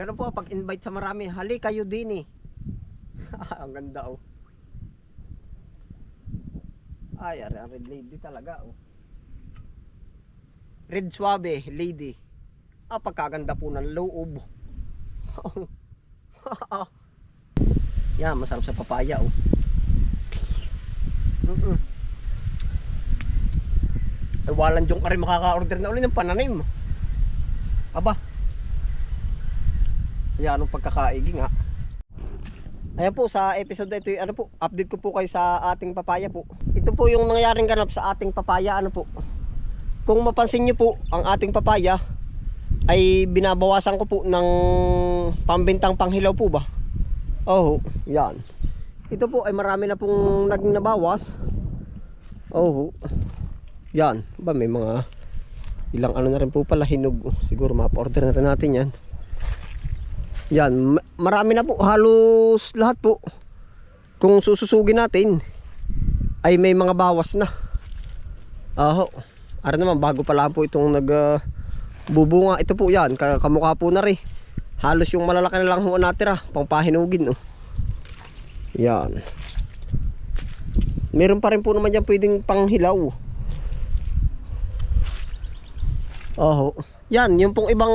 Ganun po, pag invite sa marami, hali kayo din eh. ang ganda oh. Ay, ang red lady talaga oh. Red suave lady. Ah, pagkaganda po ng loob. Yan, masarap sa papaya oh. Mm-mm. Ay, walang yung ka makaka-order na uli ng pananim. Aba. Yan, anong pagkakaigi nga. Ayan po, sa episode ito, ano po, update ko po kayo sa ating papaya po. Ito po yung nangyaring ganap sa ating papaya, ano po. Kung mapansin nyo po, ang ating papaya ay binabawasan ko po ng pambintang panghilaw po ba? Oh, yan. Ito po ay marami na pong naging nabawas. Oh, yan. Ba may mga ilang ano na rin po pala hinog. Siguro mapa-order na rin natin yan. Yan, ma- marami na po halos lahat po. Kung sususugin natin ay may mga bawas na. Aho. Ara naman bago pa lang po itong nag ah, bubunga. Ito po yan, ka- kamukha po na rin. Halos yung malalaki na lang ho natira, pangpahinugin oh. Yan. Meron pa rin po naman dyan pwedeng panghilaw. Oho. Yan, yung pong ibang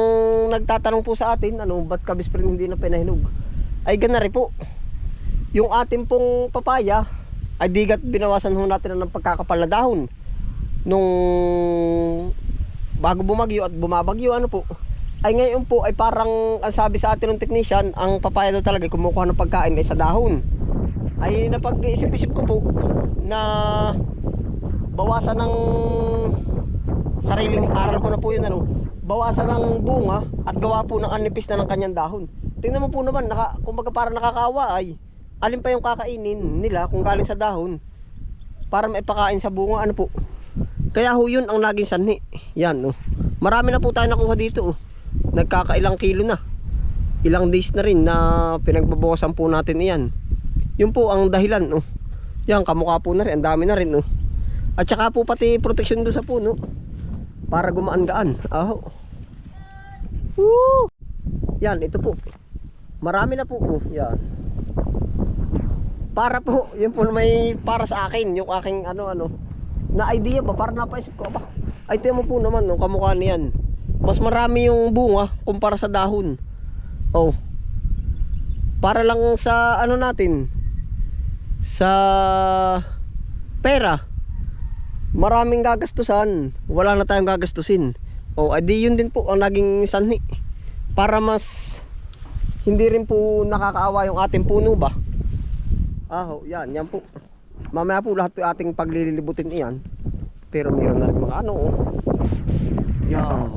nagtatanong po sa atin, ano, ba't kabisprin hindi na pinahinog? Ay gana rin po. Yung ating pong papaya, ay digat binawasan ho natin ng pagkakapal na dahon. Nung bago bumagyo at bumabagyo, ano po, ay ngayon po ay parang ang sabi sa atin ng technician, ang papaya daw talaga kumukuha ng pagkain ay sa dahon. Ay napag-isip-isip ko po na bawasan ng sariling aral ko na po yun ano bawasan ng bunga at gawa po ng anipis na ng kanyang dahon tingnan mo po naman naka, kumbaga para nakakawa ay alin pa yung kakainin nila kung galing sa dahon para maipakain sa bunga ano po kaya ho yun ang naging sanhi yan oh. marami na po tayo nakuha dito oh. nagkakailang kilo na ilang days na rin na pinagbabawasan po natin iyan yun po ang dahilan oh. yan kamukha po na rin ang dami na rin oh. at saka po pati protection doon sa puno para gumaan-gaan. Aho. Woo! Yan, ito po. Marami na po. Oh, yan. Para po, yun po may para sa akin, yung aking ano ano na idea ba para napaisip ko ba. Ay tiyan mo po naman no, kamukha niyan. Mas marami yung bunga kumpara sa dahon. Oh. Para lang sa ano natin sa pera maraming gagastusan. Wala na tayong gagastusin. O adi yun din po ang naging sanhi. Para mas hindi rin po nakakaawa yung ating puno ba? Aho yan yan po. Mamaya po lahat po ating paglilibutin iyan. Pero meron na rin mga ano oh. Yan.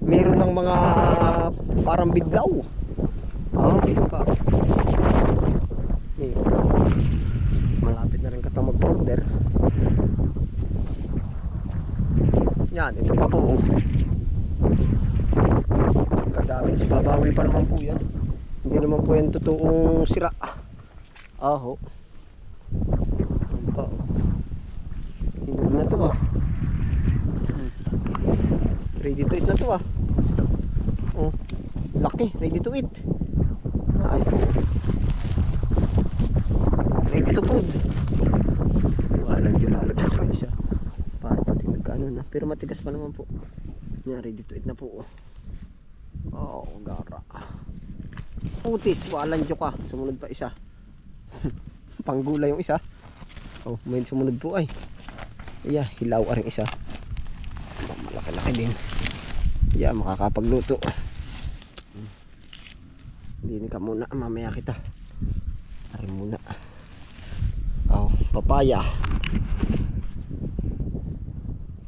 Meron ng mga parang bidlaw ah ito pa meron malapit na rin kata mag-order yan ito pa po oh. Kadamage babawi pa naman po yan. Hindi naman po yan totoong sira. Aho. Pa, oh. hinog na to ah. Ready to eat na to ah. Oh. laki ready to eat. Ay. Ready to food. Wala yung lalagyan ko isa para pati nagkaano na. Pero matigas pa naman po. Yan ready to eat na po oh, oh gara. Putis walang ka sumunod pa isa. Panggula yung isa. Oh may sumunod po ay. Yeah hilaw ang isa. Malaki laki din. Yeah makakapagluto. Hindi ka muna mamaya kita. Ari muna. Oh, papaya.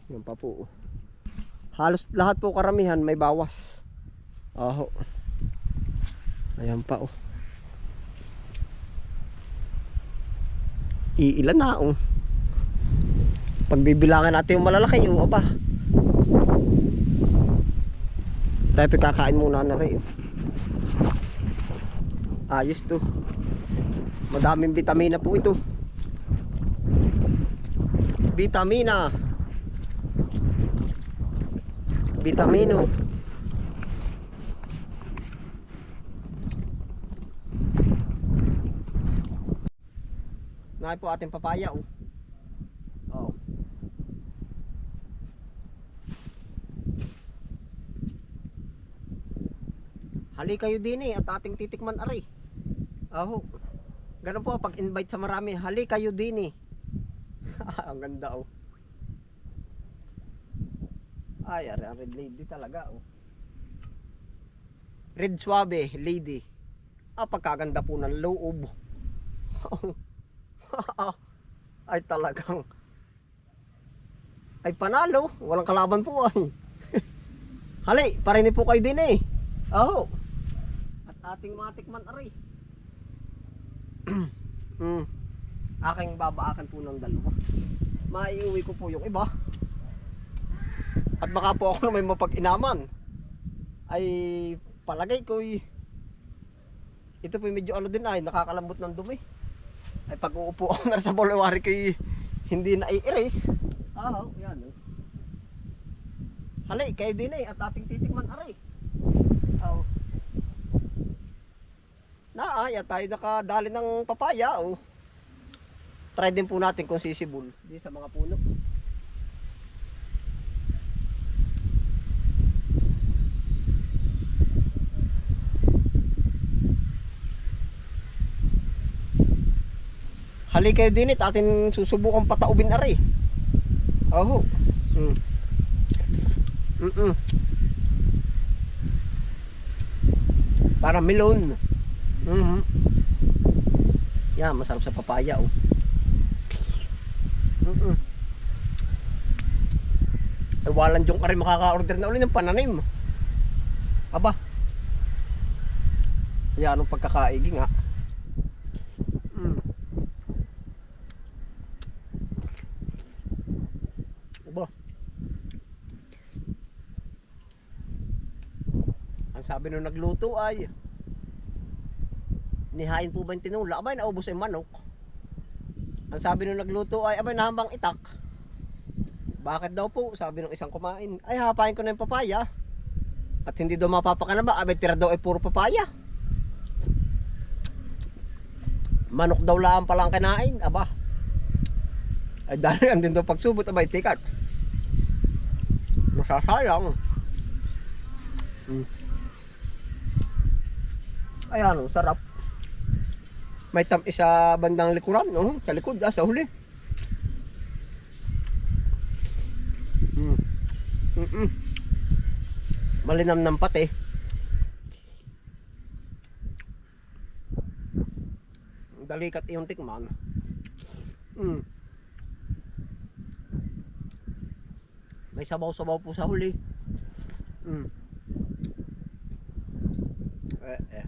Yan pa po. Halos lahat po karamihan may bawas. Aho. Ayan pa oh. Iilan na oh. Pagbibilangan natin yung malalaki oh, aba. Tayo kakain muna na rin. oh. Ayos to. Madaming vitamina po ito. Vitamina. Vitamino. Nakay po ating papaya oh. Oh. Hali kayo din eh at ating titikman aray. Aho. Ganun po pag invite sa marami, hali kayo din eh. Ang ganda oh. Ay, ari, ang red lady talaga oh. Red suave lady. Ah, pagkaganda po ng loob. ay talagang ay panalo. Walang kalaban po ay. Hali, parinig po kayo din eh. Oo. At ating mga tikman aray. mm. Aking babaakan po ng dalawa. Maiuwi ko po yung iba. At baka po ako na may mapag-inaman. Ay palagay ko ito po medyo ano din ay nakakalambot ng dumi. Ay pag uupo ako na sa bolewari ko hindi na i-erase. Ah, oh, yan. Oh. Halay, kayo din eh at ating titikman aray. Oh. Na, ay, at tayo nakadali ng papaya, oh. Try din po natin kung sisibol di sa mga puno. Hali kayo din it, atin susubukan pataubin aray. Oh. Mm. Mm -mm. Para melon. Mm Yan, masarap sa papaya oh. Mm -mm. Ay, walang yung ka rin makaka-order na uli ng pananim. Aba. Yan, anong pagkakaigi nga. Mm. Aba. Ang sabi nung nagluto ay Nihain po ba yung tinula? Abay, naubos yung manok. Ang sabi nung nagluto ay, abay, nahambang itak. Bakit daw po? Sabi nung isang kumain. Ay, hapain ko na yung papaya. At hindi daw mapapakanaba. Abay, tira daw ay puro papaya. Manok daw lang palang kinain. Aba. Ay, dahil andin daw pagsubot. Abay, tikat. Masasayang. Hmm. Ayan, oh, sarap. May tam isa bandang likuran, no? Sa likod, ah, sa huli. Mm. Mm -mm. Malinam ng pati. Dalikat iyong tikman. Mm. May sabaw-sabaw po sa huli. Mm. Eh, eh.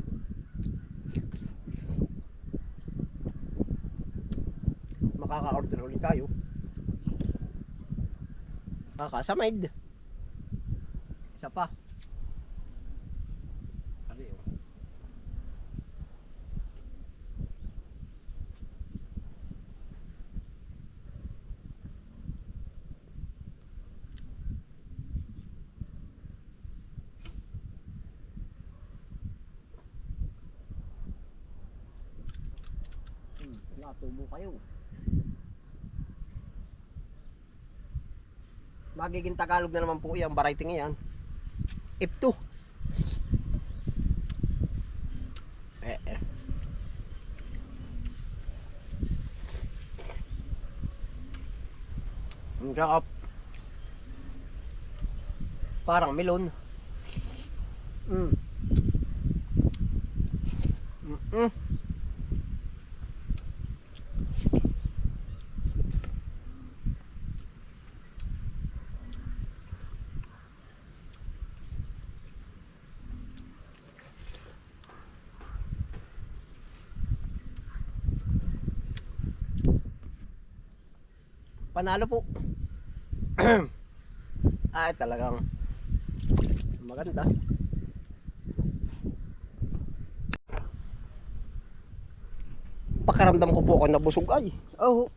Makaka-order ulit tayo makakasamid isa pa oh. Hmm, natubo kayo. Magiging Tagalog na naman po yan, variety nga yan. F2. Eh, eh. Ang sarap. Parang melon. Mm. Mm -mm. Panalo po. Ay, talagang maganda. Pakaramdam ko po ako nabusog ay. Oh.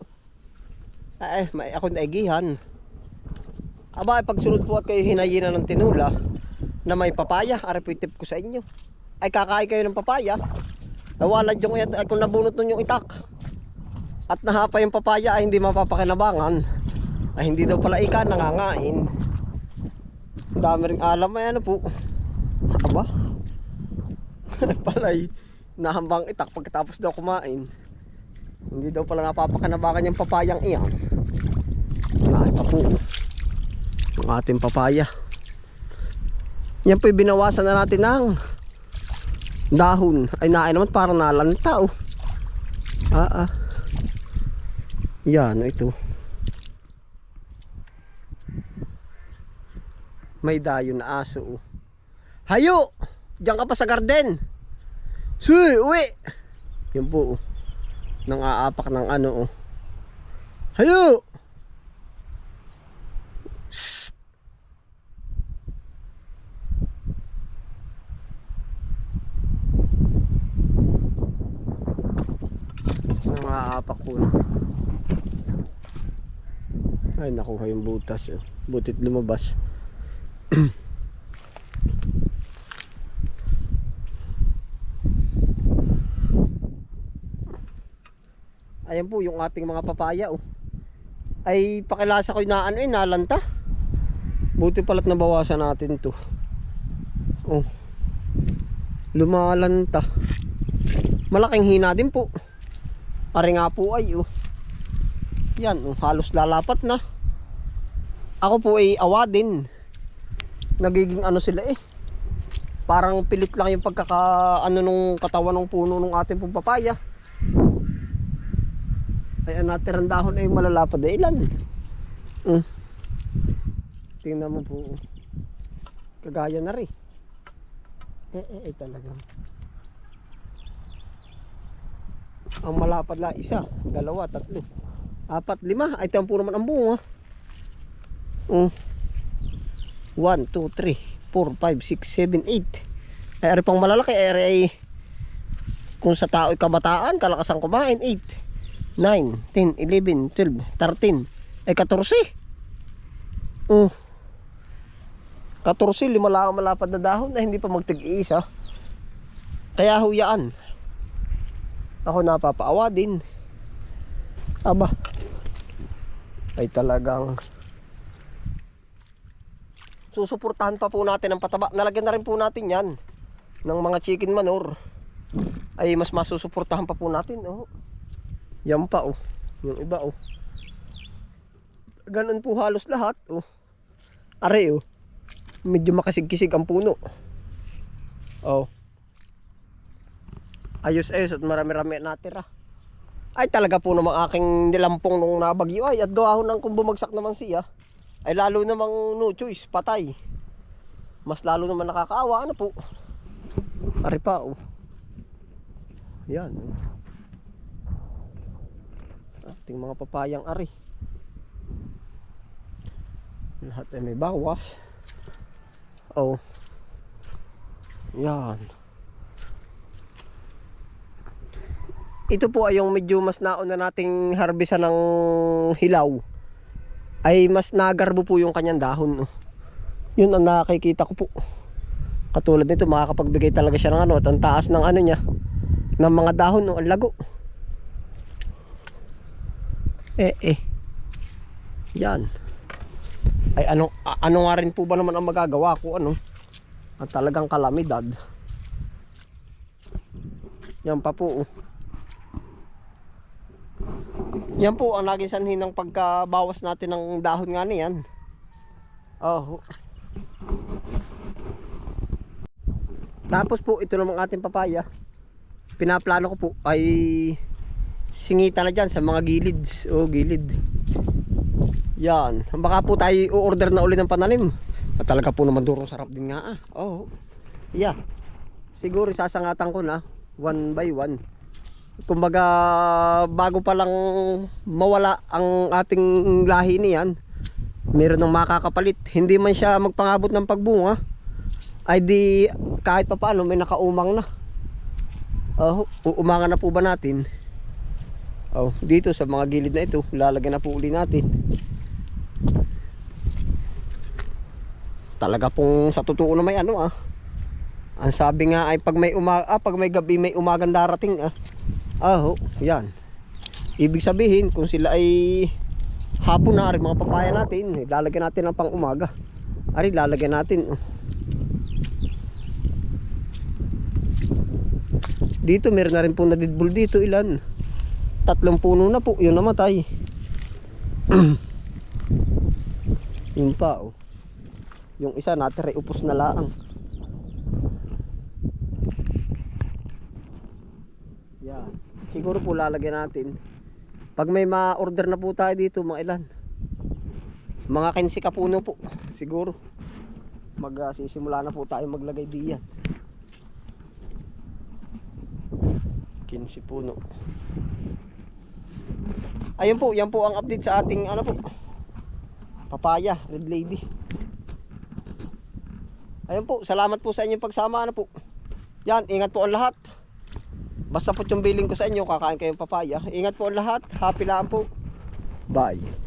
Ay, may ako naigihan. Aba, ay pagsunod po at kayo hinayinan ng tinula na may papaya, ari po tip ko sa inyo. Ay kakain kayo ng papaya. Nawalan yung ay kung nabunot nun yung itak. At nahapa yung papaya ay hindi mapapakinabangan. Ay hindi daw pala ika nangangain. Dami ring alam ay ano po? Aba? Palay nahambang itak pagkatapos daw kumain. Hindi daw pala napapakinabangan yung papayang iyan. Malaki pa po. Ang ating papaya. Yan po binawasan na natin ng dahon. Ay naay naman parang nalanta oh. Ah ah yan ito may dayo na aso oh. hayo diyan ka pa sa garden suy uwi yan po oh. nang aapak ng ano oh hayo Shh. Nang aapak po na. Ay nakuha yung butas oh. Butit lumabas. Ayan po yung ating mga papaya oh. Ay pakilasa ko na ano eh, nalanta. Buti pala't nabawasan natin to. Oh. Lumalanta. Malaking hina din po. Ari nga po ay oh. Yan, oh, halos lalapat na. Ako po ay awa din. Nagiging ano sila eh. Parang pilit lang yung pagkaka ano nung katawan ng puno ng ating pong papaya. Ay ang natirang dahon ay malalapad ay ilan. Mm. Tingnan mo po. Kagaya na rin. Eh, eh, eh talagang. Ang malapad la isa, dalawa, tatlo, apat, lima. Ay ito po naman ang bunga. Oh. 1, 2, 3, 4, 5, 6, 7, 8. Ay pang malalaki, ay, ay kung sa tao'y kabataan, kalakasan kumain, 8, 9, 10, 11, 12, 13, ay 14. Oh. 14, lima lang ang malapad na dahon na hindi pa magtig-iisa. Kaya huyaan. Ako napapaawa din. Aba. Ay talagang susuportahan pa po natin ang pataba. Nalagyan na rin po natin yan ng mga chicken manure. Ay mas masusuportahan pa po natin. Oh. Yan pa oh. Yung iba oh. Ganun po halos lahat oh. Are oh. Medyo makasig-kisig ang puno. Oh. Ayos ayos at marami-rami natira. Ay talaga po namang aking nilampong nung nabagyo ay at gawa ho nang kung bumagsak naman siya ay lalo namang no choice patay. Mas lalo naman nakakaawa ano po. Ari pa oh. Yan. oh. Ating mga papayang ari. Lahat ay may bawas. Oh. Yan. Ito po ay yung medyo mas nauna nating harbisan ng hilaw. Ay mas nagarbo po yung kanyang dahon. oh. Yun ang nakikita ko po. Katulad nito makakapagbigay talaga siya ng ano at ang taas ng ano niya ng mga dahon no, ang lago. Eh eh. Yan. Ay ano ano nga rin po ba naman ang magagawa ko ano? At talagang kalamidad. Yan pa po. oh. Yan po ang naging sanhi ng pagkabawas natin ng dahon nga niyan. Oh. Tapos po ito namang ating papaya. Pinaplano ko po ay singita na dyan sa mga gilids. Oh, gilid. Yan. Baka po tayo u-order na uli ng pananim. At talaga po naman durong sarap din nga ah. Oh. Yeah. Siguro sasangatan ko na one by one. Kumbaga bago pa lang mawala ang ating lahi niyan, meron ng makakapalit. Hindi man siya magpangabot ng pagbunga, ay di kahit pa paano may nakaumang na. Oh, uumangan na po ba natin? Oh, dito sa mga gilid na ito, lalagyan na po uli natin. Talaga pong sa totoo na may ano ah. Ang sabi nga ay pag may umaga, ah, pag may gabi may umagang darating ah. Ah, oh, yan. Ibig sabihin, kung sila ay hapon na, ari mga papaya natin, lalagyan natin ng pang umaga. Ari, lalagyan natin. oh. Dito, meron na rin po nadidbul dito. Ilan? Tatlong puno na po. Yung namatay. Yun pa, oh. Yung isa, natira upos na laang. Yan. Siguro po lalagyan natin. Pag may ma-order na po tayo dito, mga ilan. Mga 15 kapuno po. Siguro. Magsisimula na po tayo maglagay diyan. 15 puno. Ayun po, yan po ang update sa ating ano po. Papaya, Red Lady. Ayun po, salamat po sa inyong pagsama ano po. Yan, ingat po ang lahat. Basta po yung billing ko sa inyo, kakain kayong papaya. Ingat po ang lahat. Happy lang po. Bye.